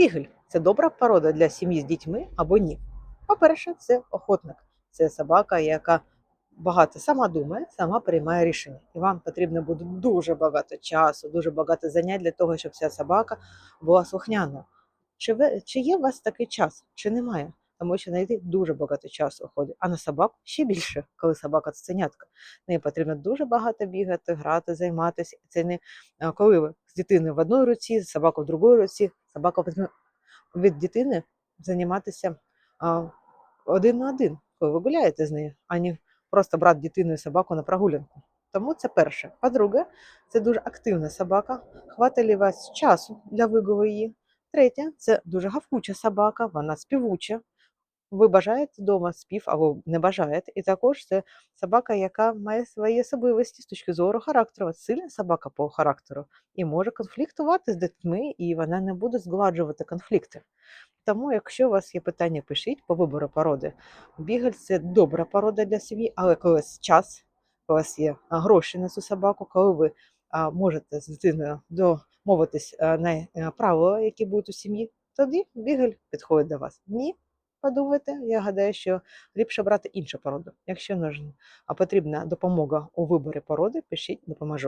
Бігель це добра порода для сім'ї з дітьми або ні? По-перше, це охотник. Це собака, яка багато сама думає, сама приймає рішення. І вам потрібно буде дуже багато часу, дуже багато занять для того, щоб ця собака була слухняною. Чи, ви, чи є у вас такий час, чи немає? Тому що знайти дуже багато часу уходить, а на собаку ще більше, коли собака сценятка. Неї потрібно дуже багато бігати, грати, займатися. Це не коли ви з дитиною в одній руці, собака в другій руці. Собака від дитини займатися один на один, коли ви гуляєте з нею, а не просто брати дитину і собаку на прогулянку. Тому це перше. По-друге, це дуже активна собака. Ли вас часу для вигулу її? Третє, це дуже гавкуча собака, вона співуча. Ви бажаєте вдома спів або не бажаєте. І також це собака, яка має свої особливості з точки зору характеру. Сильна собака по характеру і може конфліктувати з дітьми, і вона не буде згладжувати конфлікти. Тому, якщо у вас є питання, пишіть по вибору породи. Бігель це добра порода для сім'ї, але коли час, коли у вас є гроші на цю собаку, коли ви можете з дитиною домовитись на е, правила, які будуть у сім'ї, тоді бігель підходить до вас. Ні, подумайте, я гадаю, що ліпше брати іншу породу. Якщо нужна, а потрібна допомога у виборі породи, пишіть, допоможу.